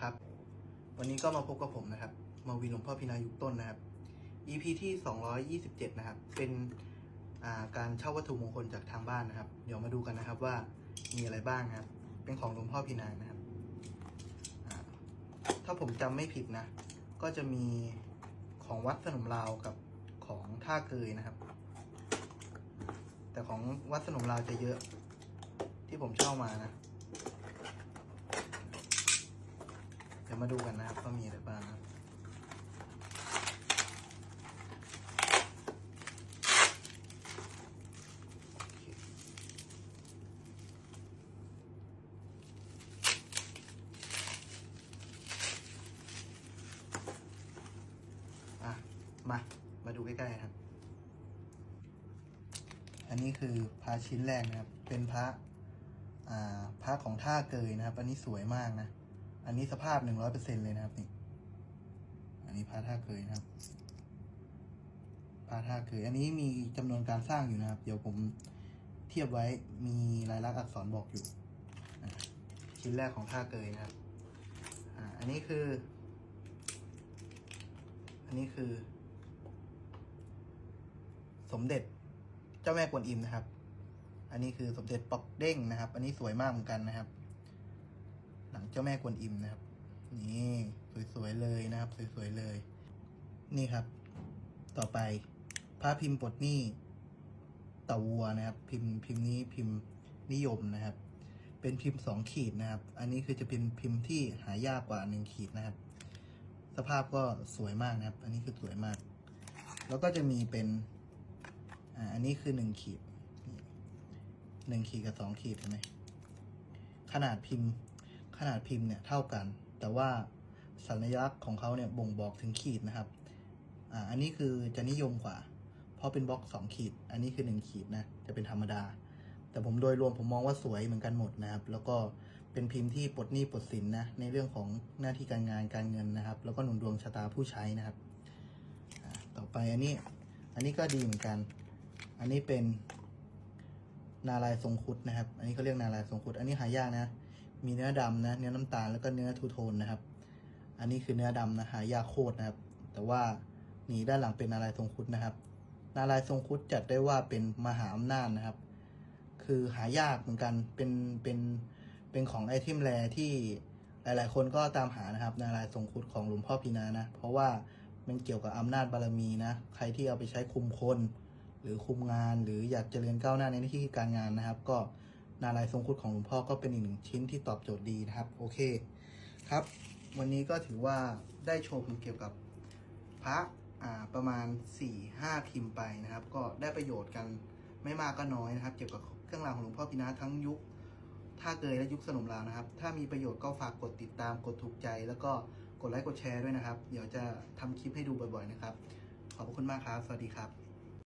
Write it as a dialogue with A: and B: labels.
A: ครับ วันนี้ก็มาพบกับผมนะครับ มาวินหลวงพ่อพินายุคต้นนะครับ EP ที่ 227 นะครับ เป็นาการเช่าวัตถุมงคลจากทางบ้านนะครับ เดี๋ยวมาดูกันนะครับว่ามีอะไรบ้างครับ เป็นของหลวงพ่อพินานะครับถ้าผมจำไม่ผิดนะ ก็จะมีของวัดสนมลาวกับของท่าเกยนะครับ แต่ของวัดสนมลาวจะเยอะที่ผมเช่ามานะ เดี๋ยวมาดูกันนะครับว่ามีอะไรบ้างนะครับอะมา มาดูใกล้ๆครับ อันนี้คือพระชิ้นแรกนะครับ เป็นพระ อ่า พระของท่าเกยนะครับ อันนี้สวยมากนะ อันนี้สภาพหนึ่งร้อยเปอร์เซ็นเลยนะครับนี่ อันนี้พระท่าเกยนะครับพระท่าเกยอันนี้มีจำนวนการสร้างอยู่นะครับ เดี๋ยวผมเทียบไว้มีลายลักษณ์อักษรบอกอยู่ ชิ้นแรกของท่าเกยนะครับอันนี้คือ อันนี้คือ สมเด็จเจ้าแม่กวนอิมนะครับ อันนี้คือสมเด็จปอกเด้งนะครับ อันนี้สวยมากเหมือนกันนะครับ ลังเจ้าแม่กวนอิมนะครับ นี่สวยๆเลยนะครับ สวยๆเลย นี่ครับ ต่อไปพระพิมพ์ปลดหนี้ต่าวัวนะครับ พิมพ์พิมพ์นี้พิมพ์นิยมนะครับ เป็นพิมพ์สองขีดนะครับ อันนี้คือจะเป็นพิมพ์ที่หายากกว่าหนึ่งขีดนะครับ สภาพก็สวยมากนะครับ อันนี้คือสวยมาก แล้วก็จะมีเป็นอ่าอันนี้คือหนึ่งขีดหนึ่งขีดกับสองขีดเห็นไหมขนาดพิมพ์ ขนาดพิมพ์เนี่ยเท่ากัน แต่ว่าสัญลักษณ์ของเขาเนี่ยบ่งบอกถึงขีดนะครับอ่าอันนี้คือจะนิยมกว่า เพราะเป็นบล็อกสองขีด อันนี้คือหนึ่งขีดนะจะเป็นธรรมดา แต่ผมโดยรวมผมมองว่าสวยเหมือนกันหมดนะครับ แล้วก็เป็นพิมพ์ที่ปลดหนี้ปลดสินนะในเรื่องของหน้าที่การงานการเงินนะครับ แล้วก็หนุนดวงชะตาผู้ใช้นะครับต่อไปอันนี้อันนี้ก็ดีเหมือนกัน อันนี้เป็นนารายทรงคุดนะครับ อันนี้เขาเรียกนารายทรงคุด อันนี้หายากนะ มีเนื้อดำนะ เนื้อน้ำตาลแล้วก็เนื้อทูโทนนะครับ อันนี้คือเนื้อดำนะหายากโคตรนะครับ แต่ว่าหนีด้านหลังเป็นนารายทรงคุดนะครับ นารายทรงคุดจัดได้ว่าเป็นมหาอำนาจนะครับ คือหายากเหมือนกันเป็นเป็นเป็นของไอเทมแรที่หลาย ๆ คนก็ตามหานะครับ นารายทรงคุดของหลวงพ่อพีนานะ เพราะว่ามันเกี่ยวกับอำนาจบารมีนะ ใครที่เอาไปใช้คุมคน หรือคุมงานหรืออยากเจริญก้าวหน้าในหน้าที่การงานนะครับ ก็ นารายทรงครุฑของหลวงพ่อก็เป็นอีกหนึ่งชิ้นที่ตอบโจทย์ดีนะครับ โอเคครับ วันนี้ก็ถือว่าได้ชมเกี่ยวกับพระอ่าประมาณ4ี่ห้าพิมพ์ไปนะครับ ก็ได้ประโยชน์กันไม่มากก็น้อยนะครับ เกี่ยวกับเครื่องรางของหลวงพ่อพินาทั้งยุคท่าเกยและยุคสนมลาวนะครับ ถ้ามีประโยชน์ก็ฝากกดติดตามกดถูกใจ แล้วก็กดไลค์กดแชร์ด้วยนะครับ เดี๋ยวจะทำคลิปให้ดูบ่อยๆนะครับ ขอบคุณมากครับ สวัสดีครับ